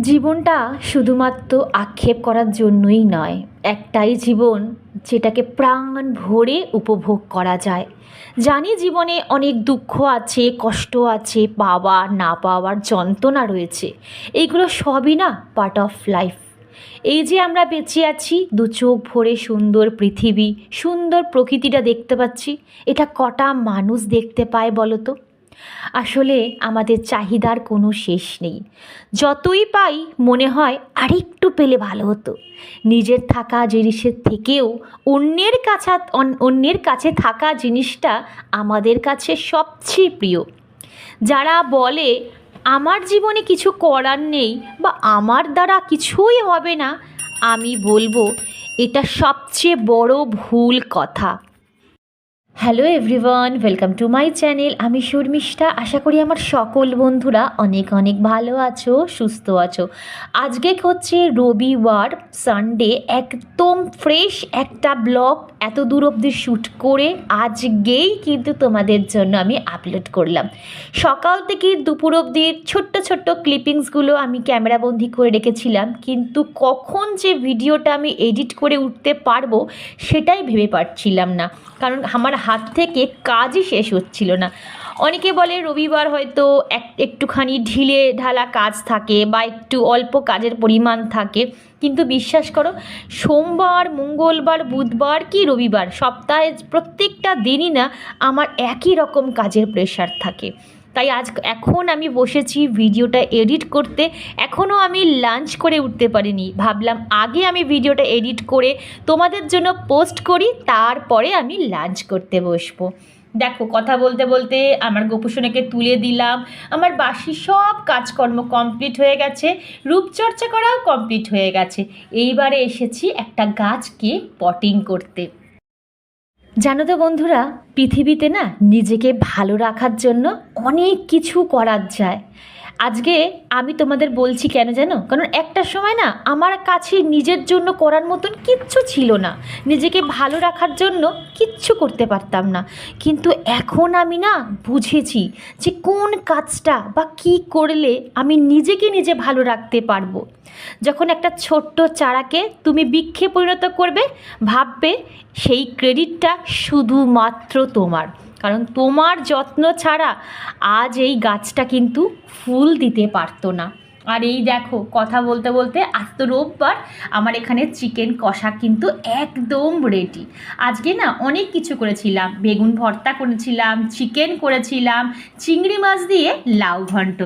জীবনটা শুধুমাত্র আক্ষেপ করার জন্যই নয়, একটাই জীবন যেটাকে প্রাণ ভরে উপভোগ করা যায়। জানি জীবনে অনেক দুঃখ আছে, কষ্ট আছে পাওয়া না পাওয়ার যন্ত্রণা রয়েছে। এইগুলো সবই না পার্ট অফ লাইফ এই যে আমরা বেঁচে আছি, দু চোখ ভরে সুন্দর পৃথিবী, সুন্দর প্রকৃতিটা দেখতে পাচ্ছি, এটা কটা মানুষ দেখতে পায় বলো তো? আসলে আমাদের চাহিদার কোনো শেষ নেই। যতই পাই, মনে হয় আরেকটু পেলে ভালো হতো। নিজের থাকা জিনিসের থেকেও অন্যের কাছা অন্যের কাছে থাকা জিনিসটা আমাদের কাছে সবচেয়ে প্রিয়। যারা বলে, আমার জীবনে কিছু করার নেই বা আমার দ্বারা কিছুই হবে না, আমি বলব, এটা সবচেয়ে বড় ভুল কথা। Hello everyone welcome to my channel আমি শর্মিষ্ঠা। আশা করি আমার সকল বন্ধুরা অনেক অনেক ভালো আছো, সুস্থ আছো। আজকে হচ্ছে রবিবার সানডে একদম ফ্রেশ একটা ব্লগ এত দূর অবধি শ্যুট করে আজকেই কিন্তু তোমাদের জন্য আমি আপলোড করলাম। সকাল থেকে দুপুর অবধি ছোট্ট ছোট্ট ক্লিপিংসগুলো আমি ক্যামেরাবন্দি করে রেখেছিলাম। কিন্তু কখন যে ভিডিওটা আমি এডিট করে উঠতে পারব, সেটাই ভেবে পারছিলাম না। কারণ আমার হাত থেকে কাজই শেষ হচ্ছিল না। অনেকে বলে রবিবার হয়তো এক, একটুখানি ঢিলে ঢালা কাজ থাকে বা একটু অল্প কাজের পরিমাণ থাকে। কিন্তু বিশ্বাস করো, সোমবার, মঙ্গলবার, বুধবার কি রবিবার সপ্তাহে প্রত্যেকটা দিনই না আমার একই রকম কাজের প্রেশার থাকে। তাই আজ এখন আমি বসেছি ভিডিওটা এডিট করতে। এখনও আমি লাঞ্চ করে উঠতে পারিনি। ভাবলাম আগে আমি ভিডিওটা এডিট করে তোমাদের জন্য পোস্ট করি, তারপরে আমি লাঞ্চ করতে বসবো। দেখো, কথা বলতে বলতে আমার গোপুসোনাকে তুলে দিলাম। আমার বাসি সব কাজকর্ম কমপ্লিট হয়ে গেছে, রূপচর্চা করাও কমপ্লিট হয়ে গেছে। এইবারে এসেছি একটা গাছকে পটিং করতে। জানো তো বন্ধুরা, পৃথিবীতে না নিজেকে ভালো রাখার জন্য অনেক কিছু করার যায়। আজকে আমি তোমাদের বলছি কেন জানো? কারণ একটা সময় না আমার কাছে নিজের জন্য করার মতন কিচ্ছু ছিল না। নিজেকে ভালো রাখার জন্য কিচ্ছু করতে পারতাম না। কিন্তু এখন আমি না বুঝেছি যে কোন কাজটা বা কি করলে আমি নিজেকে নিজে ভালো রাখতে পারব। যখন একটা ছোট্ট চারাকে তুমি বৃক্ষে পরিণত করবে, ভাববে সেই ক্রেডিটটা শুধুমাত্র তোমার। কারণ তোমার যত্ন ছাড়া আজ এই গাছটা কিন্তু ফুল দিতে পারতো না। আর এই দেখো, কথা বলতে বলতে আজ তো রোববার, আমার এখানে চিকেন কষা কিন্তু একদম রেডি আজকে না অনেক কিছু করেছিলাম। বেগুন ভর্তা করেছিলাম, চিকেন করেছিলাম, চিংড়ি মাছ দিয়ে লাউ ঘন্ট